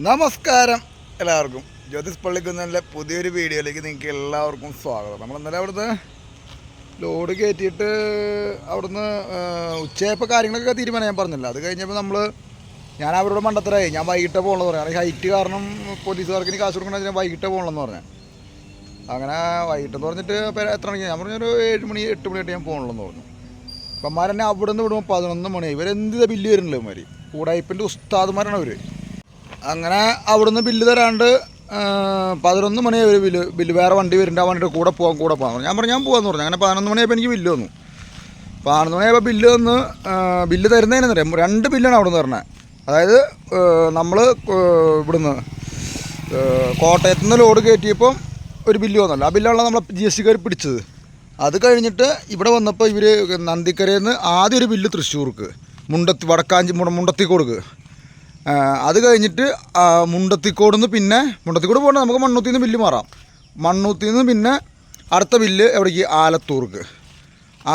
നമസ്കാരം എല്ലാവർക്കും. ജ്യോതിസ് പള്ളിക്കുന്നതിന്റെ പുതിയൊരു വീഡിയോയിലേക്ക് നിങ്ങൾക്ക് എല്ലാവർക്കും സ്വാഗതം. നമ്മൾ ഇന്നലെ അവിടുന്ന് ലോഡ് കയറ്റിയിട്ട് അവിടുന്ന് ഉച്ചയപ്പോൾ കാര്യങ്ങളൊക്കെ തീരുമാനം ഞാൻ പറഞ്ഞില്ല. അത് കഴിഞ്ഞപ്പോൾ നമ്മൾ ഞാൻ അവരോട് മണ്ടത്തരായി. ഞാൻ വൈകിട്ടേ പോകണമെന്ന് പറഞ്ഞു. കാരണം ഹൈറ്റ് കാരണം പോലീസുകാർക്ക് ഇനി കാശ് കൊടുക്കണമെന്ന് ഞാൻ വൈകിട്ടേ പോകണമെന്ന് പറഞ്ഞു. അങ്ങനെ വൈകിട്ടെന്ന് പറഞ്ഞിട്ട് എത്ര മണിക്ക്? ഞാൻ പറഞ്ഞൊരു ഏഴ് മണി എട്ട് മണിയായിട്ട് ഞാൻ പോകണമെന്ന് പറഞ്ഞു. അപ്പം അമ്മമാരെന്നെ അവിടെ നിന്ന് വിടുമ്പോൾ പതിനൊന്ന് മണി. ഇവരെന്ത് ബില്ല് വരുന്നില്ല ഇവന്മാർ കൂടായ്പിന്റെ ഉസ്താദ്മാരാണ് അവർ അങ്ങനെ അവിടുന്ന് ബില്ല് തരാണ്ട് പതിനൊന്ന് മണിയായി ഒരു ബില്ല് ബില്ല് വേറെ വണ്ടി വരുന്നുണ്ട് ആ വണ്ടിയുടെ കൂടെ പോകാം കൂടെ പറഞ്ഞു. ഞാൻ പറഞ്ഞു ഞാൻ പോകാമെന്ന് പറഞ്ഞു. അങ്ങനെ പതിനൊന്ന് മണിയായപ്പോൾ എനിക്ക് ബില്ല് വന്നു. പതിനൊന്ന് മണിയായപ്പോൾ ബില്ല് വന്ന് ബില്ല് തരുന്നതിനറിയാം രണ്ട് ബില്ലാണ് അവിടെ നിന്ന് തരണത് അതായത് നമ്മൾ ഇവിടുന്ന് കോട്ടയത്തു നിന്ന് ലോഡ് കയറ്റിയപ്പം ഒരു ബില്ല് വന്നല്ലോ. ആ ബില്ലാണല്ലോ നമ്മളെ ജി എസ് ടിക്കാർ പിടിച്ചത്. അത് കഴിഞ്ഞിട്ട് ഇവിടെ വന്നപ്പോൾ ഇവർ നന്ദിക്കരയിൽ നിന്ന് ആദ്യം ഒരു ബില്ല് തൃശ്ശൂർക്ക് മുണ്ടത്തി വടക്കാഞ്ചി മുണ്ടത്തി ആ, അത് കഴിഞ്ഞിട്ട് മുണ്ടത്തിക്കോട് നിന്ന് പിന്നെ മുണ്ടത്തിക്കോട് പോകണ്ട നമുക്ക് മണ്ണൂത്തിൽ നിന്ന് ബില്ല് മാറാം. മണ്ണൂത്തിൽ നിന്ന് പിന്നെ അടുത്ത ബില്ല് എവിടേക്ക്? ആലത്തൂർക്ക്.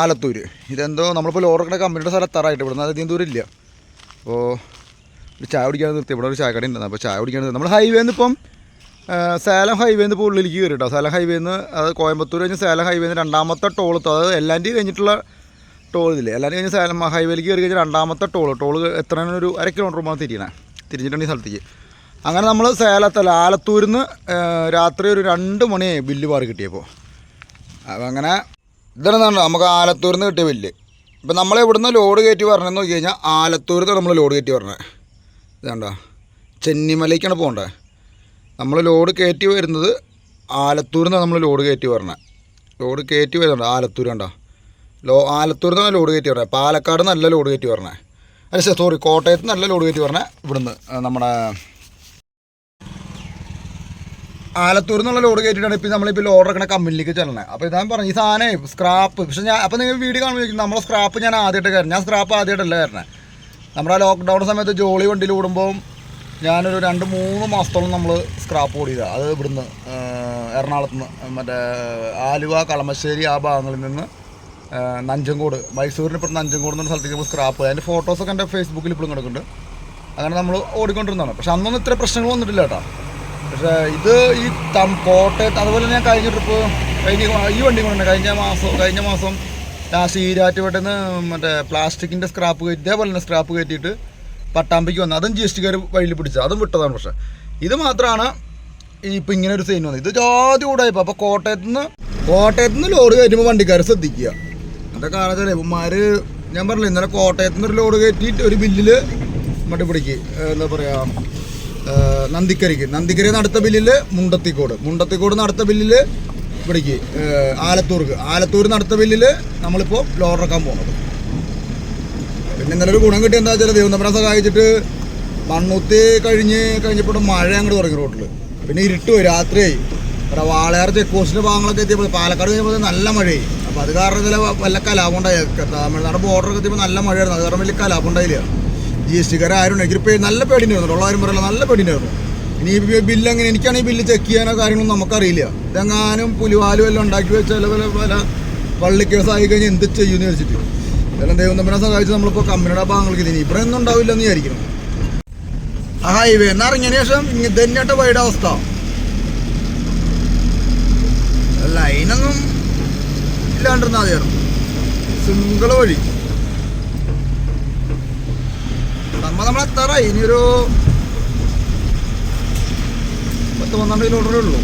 ആലത്തൂർ ഇതെന്തോ നമ്മളിപ്പോൾ ലോറക്കണ കമ്പനിയുടെ സ്ഥലത്താറായിട്ട് ഇവിടുന്ന്. അധികം ദൂരമില്ല. അപ്പോൾ ഒരു ചായ കുടിക്കാൻ നിർത്തി. ഇവിടെ ഒരു ചായക്കട ഉണ്ട്. അപ്പോൾ ചായ കുടിക്കാൻ നമ്മൾ ഹൈവേ നിന്ന് ഇപ്പം സേലം ഹൈവേ നിന്ന് ഇപ്പോൾ ഉള്ളിലേക്ക് കയറി കേട്ടോ സേലം ഹൈവേ നിന്ന് അത് കോയമ്പത്തൂർ കഴിഞ്ഞ് സേലം ഹൈവേ നിന്ന് രണ്ടാമത്തെ ടോൾ അതായത് എല്ലാന്റെയും കഴിഞ്ഞിട്ടുള്ള ടോൾ ഇതില്ലേ എല്ലാവരും കഴിഞ്ഞ് സേലം ഹൈവേയിലേക്ക് കയറി കഴിഞ്ഞാൽ രണ്ടാമത്തെ ടോൾ ടോൾ എത്ര ഒരു അര കിലോമീറ്റർ പോകുമ്പോൾ തിരിയണേ. തിരിഞ്ഞിട്ടുണ്ട് ഈ സ്ഥലത്തേക്ക്. അങ്ങനെ നമ്മൾ സേലത്തല്ല ആലത്തൂരിൽ നിന്ന് രാത്രി ഒരു രണ്ട് മണി ബില്ല് മാറി കിട്ടിയപ്പോൾ അപ്പം അങ്ങനെ ഇതാണ് നമുക്ക് ആലത്തൂരിൽ നിന്ന് കിട്ടിയ ബില്ല്. ഇപ്പം നമ്മൾ ഇവിടുന്ന് ലോഡ് കയറ്റി പറഞ്ഞതെന്ന് നോക്കി കഴിഞ്ഞാൽ ആലത്തൂരിൽ നിന്ന് നമ്മൾ ലോഡ് കയറ്റി പറഞ്ഞത് ഇതാണ്ടോ. ചെന്നിമലയ്ക്കാണ് പോകേണ്ടത് നമ്മൾ ലോഡ് കയറ്റി വരുന്നത് ആലത്തൂരിൽ നിന്നാണ് നമ്മൾ ലോഡ് കയറ്റി പറഞ്ഞത് ലോഡ് കയറ്റി വരുന്നുണ്ട് ആലത്തൂർ കണ്ടോ. ലോ ആലത്തൂർ നിന്നാണ് ലോഡ് കയറ്റി പറഞ്ഞത് പാലക്കാട് നല്ല ലോഡ് കയറ്റി പറഞ്ഞത് അല്ല സോറി കോട്ടയത്ത് നല്ല ലോഡ് കയറ്റി പറഞ്ഞത് ഇവിടുന്ന് നമ്മുടെ ആലത്തൂർ നിന്നുള്ള ലോഡ് കയറ്റിയിട്ടാണ് ഇപ്പം നമ്മളിപ്പോൾ ലോഡ് എടുക്കണ കമ്പനിയിലേക്ക് ചെല്ലണേ. അപ്പോൾ ഇതാണ് പറഞ്ഞു ഈ സാധനം സ്ക്രാപ്പ് പക്ഷേ ഞാൻ അപ്പോൾ നിങ്ങൾ വീഡിയോ കാണുമ്പോൾ നമ്മളെ സ്ക്രാപ്പ് ഞാൻ ആദ്യമായിട്ട് കയറി ഞാൻ സ്ക്രാപ്പ് ആദ്യമായിട്ടല്ല കയറണേ നമ്മുടെ ആ ലോക്ക്ഡൗൺ സമയത്ത് ജോളി വണ്ടിയിൽ ഓടുമ്പോൾ ഞാനൊരു രണ്ട് മൂന്ന് മാസത്തോളം നമ്മൾ സ്ക്രാപ്പ് ഓടിയതാണ് അത് ഇവിടുന്ന് എറണാകുളത്ത് നിന്ന് മറ്റേ ആലുവ കളമശ്ശേരി ആ ഭാഗങ്ങളിൽ നിന്ന് നഞ്ചങ്കോട് മൈസൂരിന് ഇപ്പം നഞ്ചങ്കോട് എന്ന സ്ഥലത്തേക്ക് നമ്മൾ സ്ക്രാപ്പ് അതിന്റെ ഫോട്ടോസൊക്കെ എന്റെ ഫേസ്ബുക്കിൽ ഇപ്പോഴും കിടക്കുന്നുണ്ട്. അങ്ങനെ നമ്മൾ ഓടിക്കൊണ്ടിരുന്നതാണ്. പക്ഷെ അന്നൊന്നും ഇത്ര പ്രശ്നങ്ങൾ വന്നിട്ടില്ല കേട്ടോ. പക്ഷേ ഇത് ഈ തം കോട്ടയത്ത് അതുപോലെ ഞാൻ കഴിഞ്ഞ ട്രിപ്പ് കഴിഞ്ഞ ഈ വണ്ടി കൊണ്ടുണ്ട് കഴിഞ്ഞ മാസം കഴിഞ്ഞ മാസം ലാസ്റ്റ് ഈരാറ്റുപേട്ടിൽ നിന്ന് മറ്റേ പ്ലാസ്റ്റിക്കിന്റെ സ്ക്രാപ്പ് കയറ്റി ഇതേപോലെ തന്നെ സ്ക്രാപ്പ് കയറ്റിയിട്ട് പട്ടാമ്പിക്ക് വന്നു. അതും ജി എസ് ടിക്കാർ വഴിയിൽ പിടിച്ചത്. അതും വിട്ടതാണ് പക്ഷേ. ഇത് മാത്രമാണ് ഈ ഇപ്പം ഇങ്ങനെ ഒരു സീൻ വന്നത്. ഇത് ജാതി കൂടായപ്പോൾ അപ്പോൾ കോട്ടയത്ത് നിന്ന് കോട്ടയത്ത് നിന്ന് ലോറി കയറ്റുമ്പോൾ വണ്ടിക്കാർ ശ്രദ്ധിക്കുക. എന്റെ കാലത്തല്ലേ ഇവന്മാര് ഞാൻ പറഞ്ഞില്ല ഇന്നലെ കോട്ടയത്ത് നിന്ന് ഒരു ലോഡ് കയറ്റിയിട്ട് ഒരു ബില്ലിൽ മറ്റേ പിടിക്ക്. എന്താ പറയുക ഏഹ് നന്ദിക്കരിക്ക്. നന്ദിക്കരി നടത്ത ബില്ലിൽ മുണ്ടത്തിക്കോട്. മുണ്ടത്തിക്കോട് നടത്ത ബില്ലിൽ ഏഹ് ആലത്തൂർക്ക്. ആലത്തൂർ നടത്ത ബില്ലിൽ നമ്മളിപ്പോൾ ഇറക്കാൻ പോകുന്നത് പിന്നെ ഇന്നലെ ഒരു ഗുണം കിട്ടിയ എന്താ വെച്ചാൽ ദൈവം സഹായിച്ചിട്ട് മണ്ണൂത്തി കഴിഞ്ഞ് കഴിഞ്ഞപ്പോൾ മഴ അങ്ങോട്ട് തുടങ്ങി റോട്ടിൽ പിന്നെ ഇരുട്ട് രാത്രിയായി. ഇവിടെ വാളയാർ ചെക്ക് ഭാഗങ്ങളൊക്കെ എത്തിയപ്പോൾ പാലക്കാട് കഴിഞ്ഞപ്പോൾ നല്ല മഴയായി. അപ്പോൾ അത് കാരണം ഇതിൽ വല്ല കലാപം ഉണ്ടായി തമിഴ്നാട് ബോർഡറൊക്കെ എത്തിയപ്പോൾ നല്ല മഴയായിരുന്നു. അത് കാരണം വലിയ കലാപം ഉണ്ടായില്ല ജി എസ് ആരും എനിക്ക് പേടി നല്ല പേടിണ്ടായിരുന്നു ഉള്ളവരും പറയല നല്ല പേടിണ്ടായിരുന്നു ഇനി ഈ ബില്ല് എങ്ങനെ എനിക്കാണ് ഈ ബില്ല് ചെക്ക് ചെയ്യാനോ കാര്യങ്ങളൊന്നും നമുക്കറിയില്ല. ഇതെങ്ങാനും പുലിവാലും എല്ലാം ഉണ്ടാക്കി വെച്ചാൽ പല പല ആയി കഴിഞ്ഞാൽ എന്ത് ചെയ്യുമെന്ന് വെച്ചിട്ട് ഇതെല്ലാം ദൈവം തമ്മിനെ സഹായിച്ച് നമ്മളിപ്പോൾ കമ്പനിയുടെ ഭാഗങ്ങൾക്ക് ഇനി ഇവിടെ ഒന്നും ഉണ്ടാവില്ല എന്ന് വിചാരിക്കുന്നു. ആ ഹൈവേ എന്നാൽ ഇറങ്ങിയതിന് ശേഷം ഇങ്ങനെ തന്നെയായിട്ട് വൈഡ് അവസ്ഥ. ലൈനൊന്നും ഇല്ലാണ്ടിരുന്നാൽ മതിയായിരുന്നു സിംഗിൾ വഴി. നമ്മ നമ്മൾ എത്താറായി ഇനിയൊരു പത്ത് പന്ത്രണ്ട് കിലോമീറ്ററേ ഉള്ളൂ.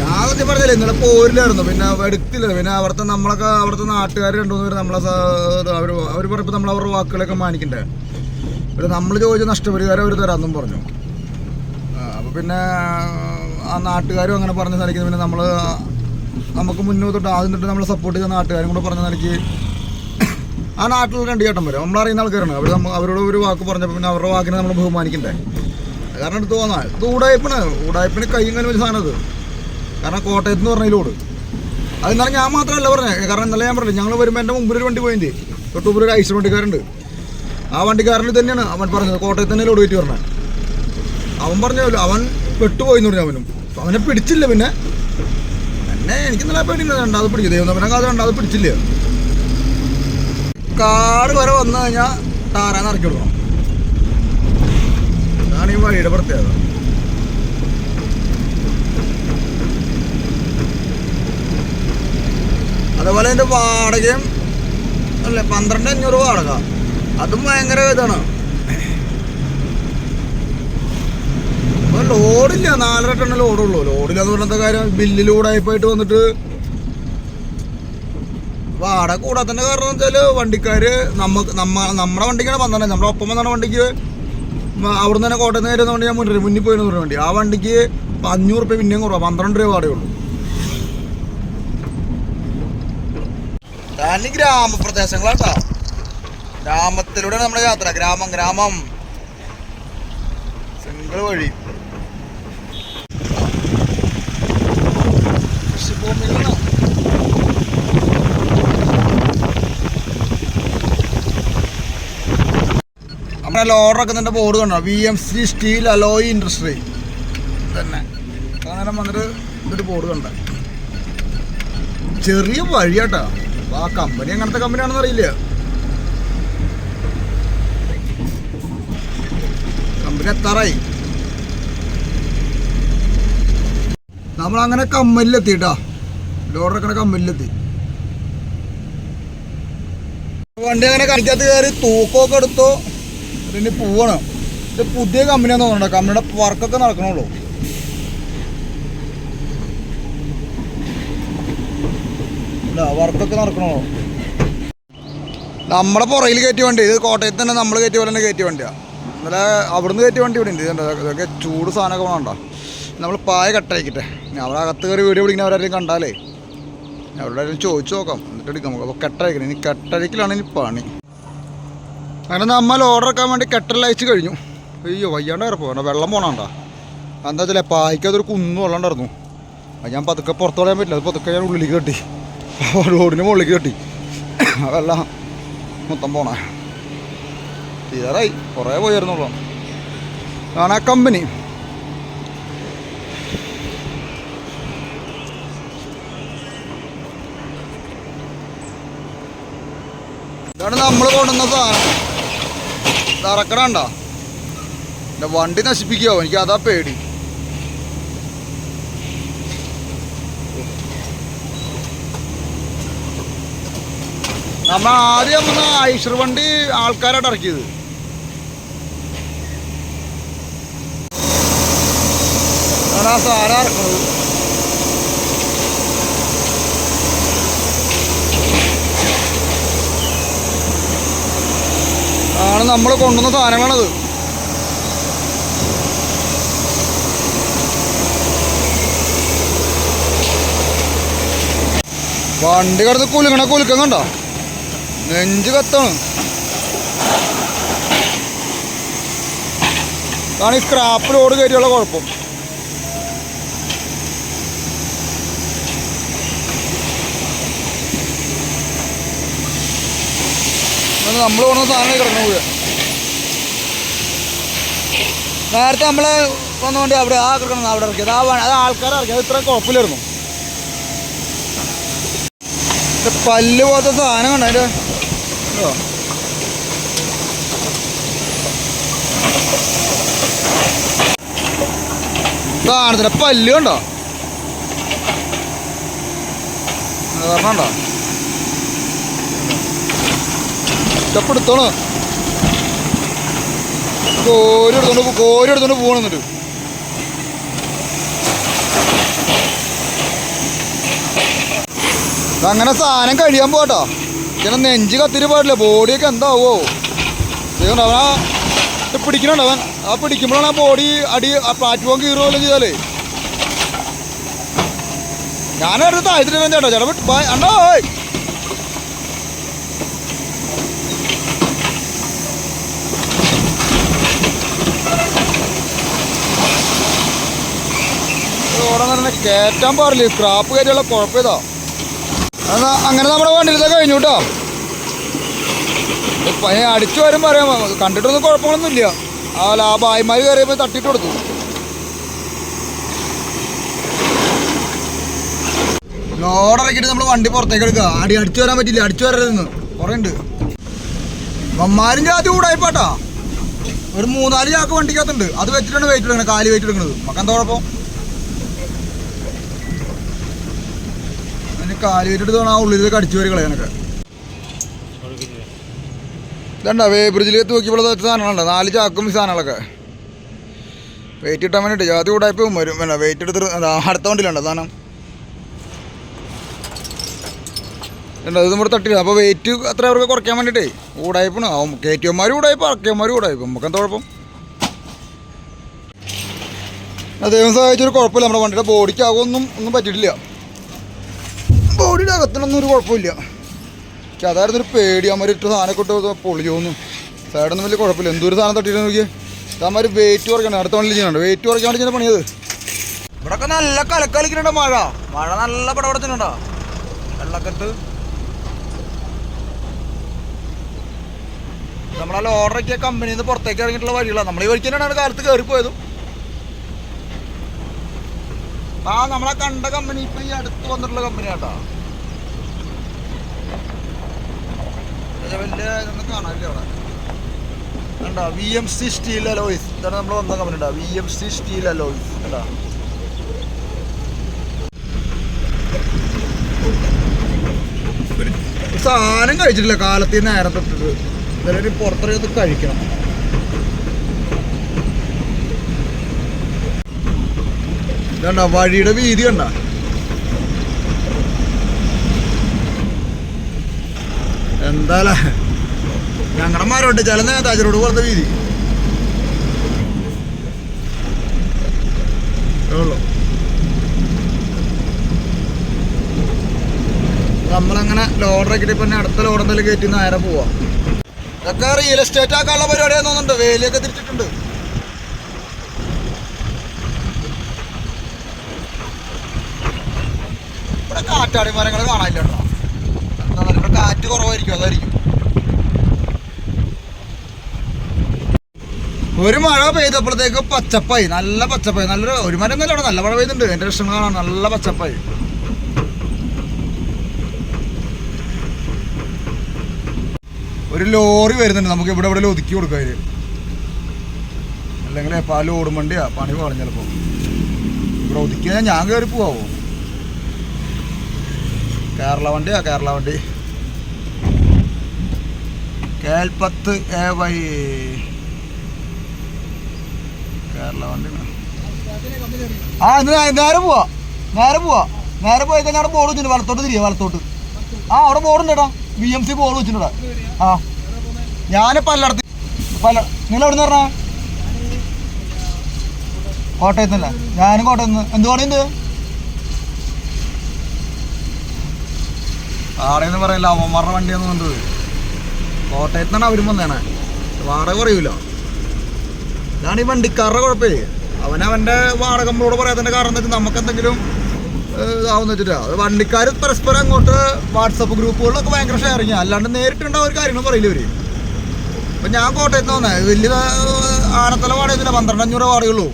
ഞാൻ സത്യം പറഞ്ഞില്ല ഇന്നലെ പോരില്ലായിരുന്നു. പിന്നെ എടുത്തില്ല. പിന്നെ അവിടുത്തെ നമ്മളൊക്കെ അവിടുത്തെ നാട്ടുകാർ രണ്ടുമൂന്ന് പേര് നമ്മളെ അവർ അവർ പറയുമ്പോൾ നമ്മൾ അവരുടെ വാക്കുകളൊക്കെ മാനിക്കണ്ടേ. ഇവിടെ നമ്മൾ ചോദിച്ച നഷ്ടപരിഹാരം അവർ തരാമെന്നും പറഞ്ഞു. അപ്പോൾ പിന്നെ ആ നാട്ടുകാരും അങ്ങനെ പറഞ്ഞ നിലയ്ക്ക് പിന്നെ നമ്മൾ നമുക്ക് മുന്നോട്ട് ആദ്യം തൊട്ട് നമ്മൾ സപ്പോർട്ട് ചെയ്ത നാട്ടുകാരും കൂടെ പറഞ്ഞ നിലയ്ക്ക് ആ നാട്ടിലുള്ള രണ്ട് ചേട്ടൻ വരും നമ്മളറിയുന്ന ആൾക്കാരാണ്. അവർ അവരോട് ഒരു വാക്ക് പറഞ്ഞപ്പോൾ പിന്നെ അവരുടെ വാക്കിനെ നമ്മൾ ബഹുമാനിക്കണ്ടേ? കാരണം എടുത്ത് തോന്നാ ഇത് ഊടായ്പാണ് ഊടായ്പിന് കയ്യും കാലും ഒരു സാധനം അത് കാരണം കോട്ടയത്ത് എന്ന് പറഞ്ഞ ലോഡ് അത് ഇന്നലെ ഞാൻ മാത്രമല്ല പറഞ്ഞത് കാരണം ഇന്നലെ ഞാൻ പറഞ്ഞു ഞങ്ങൾ വരുമ്പോൾ എന്റെ മുമ്പിൽ ഒരു വണ്ടി പോയിന്റ് തൊട്ടുമുമ്പിൽ ഒരു ഐസ് വണ്ടിക്കാരുണ്ട്. ആ വണ്ടിക്കാരനിൽ തന്നെയാണ് അവൻ പറഞ്ഞത്. കോട്ടയത്ത് തന്നെ ലോഡ് കയറ്റി പറഞ്ഞത് അവൻ പറഞ്ഞല്ലോ അവൻ പെട്ടുപോയി എന്ന് പറഞ്ഞു അവനും. അവനെ പിടിച്ചില്ല പിന്നെ. എന്നെ എനിക്ക് നല്ല പേടിയില്ല രണ്ടാമത് പിടിച്ചു. ദൈവം തമ്മിലെ കാലം രണ്ടാമത് പിടിച്ചില്ല. കാട് വരെ വന്നു കഴിഞ്ഞാൽ താരാന്ന് ഇറക്കി കൊടുക്കണം അതാണ് ഈ വഴിയുടെ പ്രത്യേകത. അതുപോലെ എന്റെ വാടകയും അല്ലേ പന്ത്രണ്ട് അഞ്ഞൂറ് വാടക. അതും ഭയങ്കര ഇതാണ്. ലോഡില്ല. നാലര ടണ്ണ് ലോഡുള്ളൂ ലോഡില്ലാന്ന് പറഞ്ഞ കാര്യം ബില്ല് ലോഡായിപ്പോയിട്ട് വന്നിട്ട് വാടക കൂടാത്തതിന്റെ കാരണം വെച്ചാൽ വണ്ടിക്കാര് നമുക്ക് നമ്മ നമ്മുടെ വണ്ടിക്കാണ് വന്നത് നമ്മുടെ ഒപ്പം വന്ന വണ്ടിക്ക് അവിടുന്ന് തന്നെ കോട്ടയത്ത് നിന്ന് വരുന്ന വണ്ടി ഞാൻ മുന്നിൽ മുന്നിൽ പോയി പറഞ്ഞ വണ്ടി. ആ വണ്ടിക്ക് അഞ്ഞൂറ് റുപ്യ പിന്നെയും കുറവാ. പന്ത്രണ്ട് രൂപ വാടകയുള്ളൂ താനി ഗ്രാമപ്രദേശങ്ങളാട്ടോ. ഗ്രാമത്തിലൂടെ നമ്മുടെ യാത്ര. ഗ്രാമം ഗ്രാമം. സിംഗിൾ വഴി. നമ്മുടെ ലോഡറൊക്കെ തന്നെ ബോർഡ് കണ്ടോ? V M C steel alloy industry തന്നെ അങ്ങനെ വന്നിട്ട് ഇതൊരു ബോർഡ് കണ്ട. ചെറിയ വഴിയാട്ടാ. ആ കമ്പനി അങ്ങനത്തെ കമ്പനിയാണെന്ന് അറിയില്ല. കമ്പനി എത്താറായി. നമ്മളങ്ങനെ കമ്മലിലെത്തിട്ടാ ലോഡറൊക്കെ കമ്മലിലെത്തി വണ്ടി അങ്ങനെ കണിക്കകത്ത് കയറി തൂക്കമൊക്കെ എടുത്തു പിന്നെ പോവാണ്. ഇത് പുതിയ കമ്പനിയാന്ന് തോന്നുന്നുണ്ട്. കമ്പനിയുടെ വർക്കൊക്കെ നടക്കണുള്ളൂ. വർക്കൊക്കെ നടക്കണുള്ളൂ. നമ്മളെ പുറയിൽ കയറ്റിയ വണ്ടി ഇത് കോട്ടയത്ത് തന്നെ നമ്മൾ കയറ്റിയ പോലെ തന്നെ കയറ്റിയ വണ്ടിയാണ് ഇന്നലെ അവിടുന്ന് കയറ്റിയ വണ്ടി ഇവിടെ ഉണ്ട്. ഇതൊക്കെ ചൂട് സാധനമൊക്കെ വേണ്ട നമ്മൾ പായ കട്ടായിക്കട്ടെ ഞാൻ അവിടെ അകത്ത് കയറി വീഡിയോ പിടിക്കുന്നവരാരെയും കണ്ടാലേ. ആരെങ്കിലും ചോദിച്ചു നോക്കാം. എന്നിട്ട് എടുക്കാം. നമുക്ക് അപ്പോൾ കെട്ടഴിക്കണം ഇനി കെട്ടഴിക്കലാണ് ഇനി പണി. അങ്ങനെ നമ്മൾ ഓർഡർ ആക്കാൻ വേണ്ടി കെട്ടലയച്ചു കഴിഞ്ഞു. അയ്യോ വയ്യാണ്ട് കയറി വെള്ളം പോകണണ്ട എന്താ വെച്ചാൽ പായ്ക്ക് അതൊരു കുന്നു വെള്ളമുണ്ടായിരുന്നു അത് ഞാൻ പതുക്കെ പുറത്ത് കളയാൻ പറ്റില്ല. അത് പതുക്കെ ഞാൻ ഉള്ളിലേക്ക് കെട്ടി. റോഡിന് മുകളിലേക്ക് കെട്ടി. ആ വെള്ളം മൊത്തം പോണേ. തീരാറായി. കുറേ പോയിരുന്നുള്ളൂ ആണ് ആ കമ്പനി ഇതാണ് നമ്മൾ കൊണ്ടുവന്ന സാധനം. ഇറക്കണണ്ട എന്റെ വണ്ടി നശിപ്പിക്കുമോ എനിക്ക് അതാ പേടി. നമ്മൾ ആദ്യം വന്ന ഐഷർ വണ്ടി ആൾക്കാരായിട്ട് ഇറക്കിയത്. ആ സാധനം ഇറക്കണത് ആണ് നമ്മൾ കൊണ്ടുവന്ന സാധനമാണത്. വണ്ടി കിടന്ന് കുലുങ്ങണ കുലുക്കം കണ്ടോ? നെഞ്ച് കത്താണ്. അതാണ് ഈ സ്ക്രാപ്പ് ലോഡ് കയറ്റിയുള്ള കുഴപ്പം. നമ്മൾ കൊണ്ടുവന്ന സാധനം കിടന്നു പോവുക. നേരത്തെ നമ്മൾ വന്നുകൊണ്ട് അവിടെ ആ കിടക്കണം അവിടെ ഇറക്കിയത് ആ അത് ആൾക്കാർ ഇറക്കിയത് ഇത്ര കുഴപ്പമില്ലായിരുന്നു. പല്ല് പോലത്തെ സാധനം കണ്ടോ അതിന്റെ ഇതോ. സാധനത്തിന്റെ പല്ല് കണ്ടോ? പറഞ്ഞോ സ്റ്റെപ്പ് എടുത്തോളൂ കോരി എടുത്തോണ്ട് കോരി എടുത്തോണ്ട് പോകണമെന്നിട്ട് അങ്ങനെ സാധനം കഴിയാൻ പോട്ടോ ഇങ്ങനെ നെഞ്ച് കത്തിരി പാടില്ല. ബോഡിയൊക്കെ എന്താവോ. അവൻ ആ പിടിക്കണുണ്ട് ആ പിടിക്കുമ്പോഴാണ് ആ ബോഡി അടി ആ പ്ലാറ്റ്ഫോം കീറുമല്ലോ ചെയ്താലേ. ഞാനടുത്ത് താഴ്ത്തിട്ട് ചേട്ടാ. ചേട്ടാ അണ്ണോ കയറ്റാൻ പാടില്ല. സ്ക്രാപ്പ് കയറ്റിയുള്ള കുഴപ്പം എന്നാ അങ്ങനെ നമ്മുടെ വണ്ടിയിലത്തെ കഴിഞ്ഞു കേട്ടോ പനി അടിച്ചു വരും പറയാം കണ്ടിട്ടൊന്നും കുഴപ്പങ്ങളൊന്നുമില്ല. ആ ലാഭായിമാര് കയറിയപ്പോ തട്ടിട്ട് കൊടുത്തു. ലോഡ് ഇറക്കിയിട്ട് നമ്മൾ വണ്ടി പുറത്തേക്ക് എടുക്കുക. അടി അടിച്ചു വരാൻ പറ്റില്ല. അടിച്ചു വരരുതെന്ന്. കുറേ ഉണ്ട്. മമ്മാരും ജാതി കൂടായിപ്പാട്ടാ ഒരു മൂന്നാൽ ചാക്ക് വണ്ടിക്കകത്തുണ്ട്. അത് വെച്ചിട്ടാണ് വെയിറ്റ് എടുക്കുന്നത് കാൽ വെയിറ്റ് എടുക്കുന്നത് നമുക്ക് എന്താ കുഴപ്പം? അതിന് കാൽ വെയിറ്റ് എടുത്തോണം ആ ഉള്ളിലേക്ക് അടിച്ചു വരി കളയാനൊക്കെ ഇതണ്ട വേ ബ്രിഡ്ജിലേക്ക് തൂക്കിയപ്പോൾ വെച്ച സാധനങ്ങളുണ്ട്? നാല് ചാക്കും സാധനങ്ങളൊക്കെ. വെയിറ്റ് ഇട്ടാൻ വേണ്ടിയിട്ട് ജാതി കൂടായ്പ വരും. പിന്നെ വെയിറ്റ് എടുത്തിട്ട് അടുത്ത വണ്ടിയിലുണ്ട് സാധനം? രണ്ട് അത് നമ്മുടെ തട്ടില്ല അപ്പോൾ വെയിറ്റ് അത്ര അവർക്ക് കുറയ്ക്കാൻ വേണ്ടിയിട്ടേ ഊടായ്പാണ് കെ ടി എമ്മാർ ഊടായ്പ അറക്കിയന്മാർ ഊടായ്പ നമുക്ക് എന്താ കുഴപ്പം? ദൈവം സഹായിച്ചൊരു കുഴപ്പമില്ല. നമ്മുടെ വണ്ടിയുടെ ബോഡിക്ക് ആകുമൊന്നും ഒന്നും പറ്റിയിട്ടില്ല. ബോഡിയുടെ അകത്തിനൊന്നും ഒരു കുഴപ്പമില്ല. എനിക്ക് അതായിരുന്നു ഒരു പേടി. അമ്മ ഇട്ട് സാധനം കൊണ്ട് പൊളിയോന്നു സൈഡൊന്നും വലിയ കുഴപ്പമില്ല. എന്തൊരു സാധനം തട്ടിയിട്ട് നോക്കിയേ? അമ്മ വെയിറ്റ് കുറയ്ക്കണം. അടുത്ത വണ്ടി ചെയ്യുന്നുണ്ട് വെയിറ്റ് കുറയ്ക്കാൻ വേണ്ടി ചെയ്യുന്ന പണിയത് ഇവിടെയൊക്കെ നല്ല കലക്കലിക്കുന്നുണ്ട് മഴ. മഴ നല്ല പടപടത്തിനുണ്ടോ? വെള്ളക്കെട്ട്. നമ്മളെല്ലാം ലോഡറൊക്കെ കമ്പനിയിൽ നിന്ന് പുറത്തേക്ക് ഇറങ്ങിയിട്ടുള്ള വഴികളാണ് നമ്മൾ ഈ വഴിക്ക് തന്നെയാണ് കാലത്ത് കയറിപ്പോയതും ആ നമ്മളെ കണ്ട കമ്പനി ഇപ്പൊ ഈ അടുത്ത് വന്നിട്ടുള്ള കമ്പനി കേട്ടോ വലിയ ഇതൊന്നും കാണാനില്ല അവിടെ കണ്ടോ? V M C steel alloys ഇതാണ് നമ്മൾ വന്ന കമ്പനി ഉണ്ടാ V M C steel alloys കണ്ടോ? സാധനം കഴിച്ചിട്ടില്ല. കാലത്ത് നേരം തൊട്ടിട്ട് ഇവരൊരു പുറത്തിറങ്ങി കഴിക്കണം. ഇതണ്ട വഴിയുടെ വീതി കണ്ട? എന്താല ഞങ്ങളുടെ മരോട്ട് ചില നേതാജരോട് പോലത്തെ വീതി. നമ്മളങ്ങനെ ലോഡറൊക്കെ ഇപ്പം അടുത്ത ലോഡറിൽ കയറ്റി നേരെ പോവാം. ഇതൊക്കെ റിയൽ എസ്റ്റേറ്റ് ആക്കാനുള്ള പരിപാടിയാന്ന് തോന്നുന്നുണ്ട്. വേലിയൊക്കെ തിരിച്ചിട്ടുണ്ട് ഇവിടെ കാറ്റാടി മരങ്ങൾ കാണാനില്ല ഇവിടെ കാറ്റ് കുറവായിരിക്കും അതായിരിക്കും. ഒരു മഴ പെയ്തപ്പോഴത്തേക്ക് പച്ചപ്പായി നല്ല പച്ചപ്പായി. നല്ലൊരു ഒരു മരം നല്ല നല്ല മഴ പെയ്തുണ്ട് എന്റെ ലക്ഷണം കാണാൻ നല്ല പച്ചപ്പായി. ഒരു ലോറി വരുന്നുണ്ട് നമുക്ക് ഇവിടെ ഇവിടെ ഒതുക്കി കൊടുക്കാം അതിന് അല്ലെങ്കിൽ എപ്പോൾ ആ വണ്ടിയാ പണി പറഞ്ഞു ചിലപ്പോൾ ഇവിടെ ഒതുക്കിയാൽ ഞാൻ കയറി പോവാമോ കേരള ആ കേരള വണ്ടി. കേൽപ്പത്ത് എ വൈ. കേരള വണ്ടി. ആ ഇന്ന് നേരെ പോവാ. നേരെ പോവാ. നേരെ പോയി കഴിഞ്ഞാൽ ബോർഡ് വെച്ചിട്ടുണ്ട്. വലത്തോട്ട് തിരിയാ വലത്തോട്ട്. ആ അവിടെ ബോർഡുണ്ട് ചേട്ടാ ബി എം സി ബോർഡ് വെച്ചിട്ടുണ്ട് ആ. ഞാൻ പലയിടത്ത് പല നിങ്ങൾ എവിടെ നിന്ന് പറഞ്ഞാ കോട്ടയത്ത് നിന്നല്ല ഞാനും കോട്ടയത്ത് എന്ത് പണിയുണ്ട്? ആടെന്ന് പറയില്ല അവന്മാരുടെ വണ്ടിയാന്ന് കണ്ടത് കോട്ടയത്ത് നിന്നാണ് അവരും വന്നേണേ വാടക കുറയൂല ഇതാണ് ഈ വണ്ടിക്കാരുടെ കുഴപ്പമേ അവനവന്റെ വാടക നമ്മളോട് പറയാത്തതിന്റെ കാരണം എന്താ വെച്ചാൽ നമുക്ക് എന്തെങ്കിലും ഇതാവുന്ന വെച്ചിട്ടാ. വണ്ടിക്കാർ പരസ്പരം അങ്ങോട്ട് വാട്സപ്പ് ഗ്രൂപ്പുകളിലൊക്കെ ഭയങ്കര ഷെയറിങ് അല്ലാണ്ട് നേരിട്ടുണ്ടാവും ഒരു കാര്യങ്ങൾ പറയില്ല ഇവർ. ഇപ്പം ഞാൻ കോട്ടയത്ത് വന്നേ. വലിയ ആനത്തല വാടകയില്ല പന്ത്രണ്ട് അഞ്ഞൂറ് വാടകയുള്ളൂ.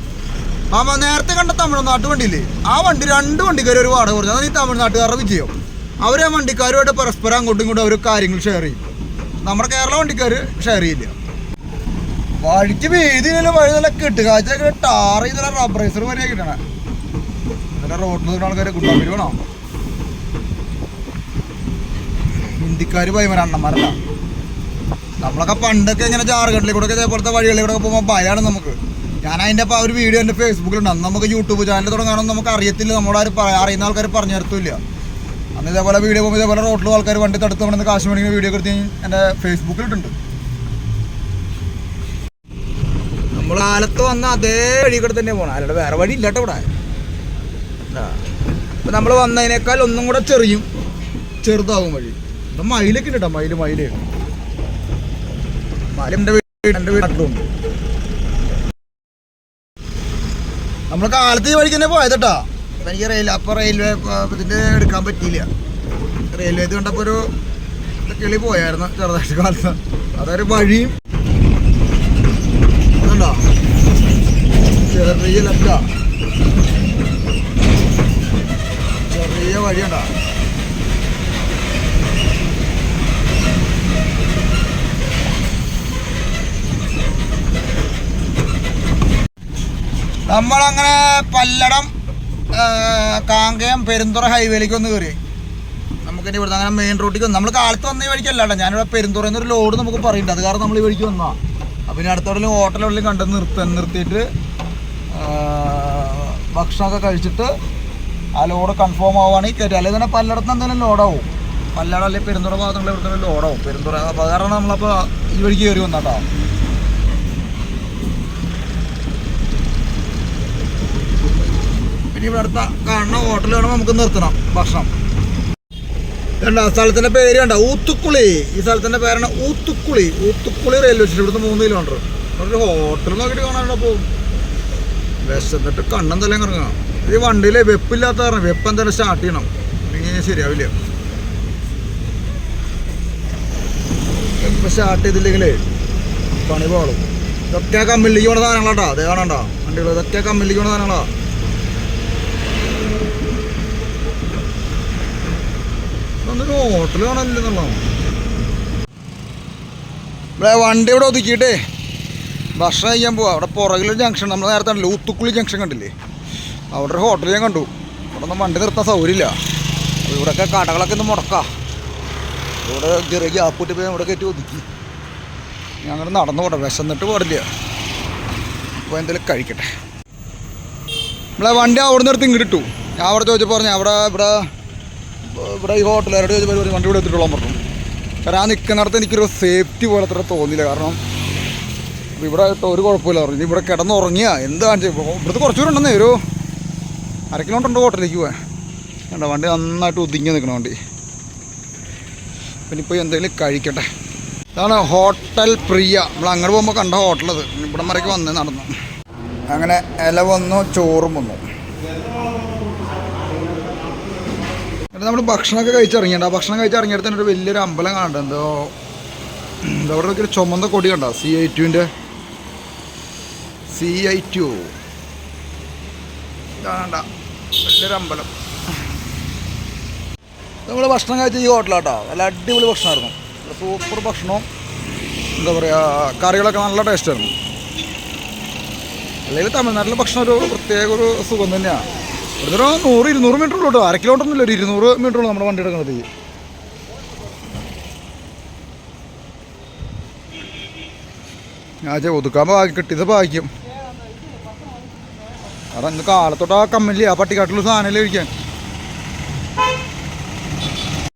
ആ നേരത്തെ കണ്ട തമിഴ്നാട്ട് വണ്ടിയില്ലേ? ആ വണ്ടി രണ്ട് വണ്ടിക്കാർ ഒരു വാടക കുറഞ്ഞു അതാണ് ഈ തമിഴ്നാട്ടുകാരുടെ വിജയം. അവരെ വണ്ടിക്കാരുമായിട്ട് പരസ്പരം അങ്ങോട്ടും ഇങ്ങോട്ടും അവർ കാര്യങ്ങൾ ഷെയർ ചെയ്യും. നമ്മുടെ കേരള വണ്ടിക്കാർ ഷെയർ ചെയ്യില്ല. വഴിക്ക് വീതിയില്ല വഴി നല്ല കിട്ടുക ടാർ ചെയ്ത റബ്ബറൈസർ വരെ കിട്ടണേ നല്ല റോഡിൽ നിന്ന് ആൾക്കാരെ കൂട്ടാൻ വരുവാണോ ഹിന്ദിക്കാർ ഭയങ്കര അണ്ണന്മാരല്ല നമ്മളൊക്കെ പണ്ടൊക്കെ ഇങ്ങനെ ജാർഖണ്ഡിൽ കൂടെ ഇതേപോലത്തെ വഴികളിൽ കൂടെ പോകുമ്പോൾ ഭയമാണ് നമുക്ക്. ഞാൻ അതിന്റെ അപ്പോൾ ഒരു വീഡിയോ എന്റെ ഫേസ്ബുക്കിലുണ്ട് അന്ന് നമുക്ക് യൂട്യൂബ് ചാനൽ തുടങ്ങാനൊന്നും നമുക്ക് അറിയത്തില്ല. നമ്മളാരും അറിയുന്ന ആൾക്കാർ പറഞ്ഞു തരത്തില്ല അന്ന് ഇതേപോലെ വീഡിയോ പോകുമ്പോൾ ഇതേപോലെ റോട്ടിൽ ആൾക്കാർ വണ്ടി തടുത്ത് കൊണ്ടുവന്ന് കാശ് മേടിക്കുന്ന വീഡിയോ എടുത്ത് എന്റെ ഫേസ്ബുക്കിലിട്ടുണ്ട് നമ്മൾ കാലത്ത് വന്ന അതേ വഴി കൂടെ തന്നെ പോകണം അല്ലാണ്ട് വേറെ വഴി ഇല്ലാട്ടോ ഇവിടെ. അപ്പം നമ്മൾ വന്നതിനേക്കാൾ ഒന്നും കൂടെ ചെറിയും ചെറുതാകും വഴി. ഇവിടെ മയിലൊക്കെ ഉണ്ട് കേട്ടോ മയിൽ മയിൽ. വീട് നമ്മൾ കാലത്ത് ഈ വഴിക്ക് തന്നെ പോയത് കേട്ടോ അപ്പം എനിക്ക് റെയിൽ അപ്പോൾ റെയിൽവേ ഇതിന്റെ എടുക്കാൻ പറ്റിയില്ല. റെയിൽവേ ഇത് കണ്ടപ്പോൾ ഒരു കിളി പോയായിരുന്നു ചെറുതായിട്ട് കാലത്ത്. അതൊരു വഴിയും അതുണ്ടോ? ചെറിയ ലഫ്റ്റ ചെറിയ വഴിയുണ്ടോ? നമ്മളങ്ങനെ പല്ലടം കാങ്കയം പെരുന്തുറ ഹൈവേയിലേക്ക് ഒന്ന് കയറി നമുക്കിനി ഇവിടുന്ന് അങ്ങനെ മെയിൻ റൂട്ടിൽ നമ്മൾ കാലത്ത് വന്ന ഈ വഴിക്കല്ല കേട്ടോ ഞാനിവിടെ പെരുന്തുറ എന്നൊരു ലോഡ് നമുക്ക് പറയുന്നുണ്ട് അത് കാരണം നമ്മൾ ഈ വഴിക്ക് വന്നാ അപ്പം ഇനി അടുത്തവിടെ ഹോട്ടലെവിടെയും കണ്ട് നിർത്ത നിർത്തിയിട്ട് ഭക്ഷണമൊക്കെ കഴിച്ചിട്ട് ആ ലോഡ് കൺഫേം ആവുകയാണെങ്കിൽ കയറ്റി അല്ലെങ്കിൽ തന്നെ പല്ലടത്ത് എന്തെങ്കിലും ലോഡാവും പല്ലടം അല്ലെങ്കിൽ പെരുന്തുറ ഭാഗത്തുള്ള ഇവിടുത്തെ ലോഡാവും പെരുന്തുറ അപ്പോൾ കാരണം നമ്മളപ്പോൾ ഈ വഴിക്ക് കയറി വന്നാട്ടോ പിന്നെ ഇവിടെ അടുത്ത കാണുന്ന ഹോട്ടൽ വേണം നമുക്ക് നിർത്തണം ഭക്ഷണം. കണ്ട സ്ഥലത്തിന്റെ പേര് കണ്ട? ഊത്തുക്കുളി. ഈ സ്ഥലത്തിന്റെ പേരാണ് ഊത്തുക്കുളി. ഊത്തുക്കുളി റെയിൽവേ സ്റ്റേഷൻ ഇവിടുന്ന് മൂന്ന് കിലോമീറ്റർ ഒരു ഹോട്ടൽ നോക്കിയിട്ട് കാണാനുള്ള പോകും വിശന്നിട്ട് കണ്ണെന്തെല്ലാം കറങ്ങണം ഈ വണ്ടിയിൽ വെപ്പില്ലാത്ത കാരണം വെപ്പ് എന്തായാലും സ്റ്റാർട്ട് ചെയ്യണം. ഇങ്ങനെ ശരിയാവില്ല. വെപ്പ് സ്റ്റാർട്ട് ചെയ്തില്ലെങ്കിലേ പണി പോകും ഇതൊക്കെ കമ്മിലേക്ക് പോണ സാധനങ്ങളാട്ടോ. അതേ കാണണ്ട? വണ്ടികൾ ഇതൊക്കെ കമ്മിലേക്ക് പോണ സാധനങ്ങളാ. അതൊരു ഹോട്ടൽ കാണാനില്ലെന്നുള്ളതാണ് ഇവിടെ വണ്ടി ഇവിടെ ഒതുക്കിയിട്ടേ ഭക്ഷണം കഴിക്കാൻ പോവാം. അവിടെ പുറകിലൊരു ജംഗ്ഷൻ നമ്മൾ നേരത്തെ കണ്ടില്ലേ ഊത്തുക്കുളി ജംഗ്ഷൻ കണ്ടില്ലേ? അവിടെ ഒരു ഹോട്ടൽ ഞാൻ കണ്ടു. അവിടെ ഒന്നും വണ്ടി നിർത്താൻ സൗകര്യമില്ല. അപ്പോൾ ഇവിടെയൊക്കെ കടകളൊക്കെ ഒന്ന് മുടക്കാം. ഇവിടെ ചെറിയ ഗ്യാപ്പ് പോയി ഇവിടെ കയറ്റി ഒതുക്കി. ഞങ്ങൾ നടന്നു പോട്ടെ വിശന്നിട്ട് പാടില്ല. അപ്പോൾ എന്തെങ്കിലും കഴിക്കട്ടെ. നമ്മളെ വണ്ടി അവിടെ നിർത്തി ഇങ്ങോട്ട് ഇട്ടു. ഞാൻ അവിടെ ചോദിച്ചപ്പോൾ പറഞ്ഞു അവിടെ ഇവിടെ ഇവിടെ ഈ ഹോട്ടലുകാരോട് ചോദിച്ചപ്പോൾ വണ്ടി കൂടെ എത്തിയിട്ടുള്ള പറഞ്ഞു. കാരണം ആ നിൽക്കുന്നിടത്ത് എനിക്കൊരു സേഫ്റ്റി പോലെ അത്ര തോന്നിയില്ല. കാരണം ഇവിടെ ഒരു കുഴപ്പമില്ല പറഞ്ഞു. ഇവിടെ കിടന്നുറങ്ങിയ എന്ത് ഇവിടുത്തെ കുറച്ച് ദൂരം ഉണ്ടെന്നേ. ഒരു അര കിലോമീറ്റർ ഉണ്ട് ഹോട്ടലിലേക്ക് പോവാൻ. വേണ്ട വണ്ടി നന്നായിട്ട് ഒതുങ്ങി നിൽക്കണം വണ്ടി. പിന്നെ ഇപ്പോൾ എന്തെങ്കിലും കഴിക്കട്ടെ. ഇതാണ് ഹോട്ടൽ പ്രിയ. നമ്മൾ അങ്ങോട്ട് പോകുമ്പോൾ കണ്ട ഹോട്ടലത് ഇവിടം വരയ്ക്ക് വന്ന് നടന്നു. അങ്ങനെ ഇല വന്നു ചോറും വന്നു. നമ്മൾ ഭക്ഷണമൊക്കെ കഴിച്ചിറങ്ങിയുണ്ട് ആ ഭക്ഷണം കഴിച്ചിറങ്ങിയിട്ട് തന്നെ ഒരു വലിയൊരു അമ്പലം എന്തോ എന്താ അവിടെ ഒരു ചുമന്ന കൊടി കണ്ടോ? സി ഐ ടുവിന്റെ സി ഐ ടു ഇതാണ്ട വലിയൊരു അമ്പലം. നമ്മൾ ഭക്ഷണം കഴിച്ച ഈ ഹോട്ടലാട്ടോ. നല്ല അടിപൊളി ഭക്ഷണമായിരുന്നു. സൂപ്പർ ഭക്ഷണവും എന്താ പറയുക കറികളൊക്കെ നല്ല ടേസ്റ്റായിരുന്നു. അല്ലെങ്കിൽ തമിഴ്നാട്ടിലെ ഭക്ഷണം ഒരു പ്രത്യേക ഒരു സുഖം തന്നെയാണ് ഇവിടുന്ന് ഒരു നൂറ് ഇരുന്നൂറ് മീറ്റർ ഉള്ളൂ കേട്ടോ. അര കിലോമീറ്റർ ഒന്നുമില്ല ഒരു ഇരുന്നൂറ് മീറ്റർ ഉള്ളൂ നമ്മുടെ വണ്ടി എടുക്കുന്നത്. ഞാൻ ഒതുക്കാൻ ഭാഗ്യം കിട്ടിയത് ഭാഗ്യം. ഇന്ന് കാലത്തോട്ട് ആ കമ്മലില്ല? ആ പട്ടിക്കാട്ടിലുള്ള സാധനമല്ലേ കഴിക്കാൻ?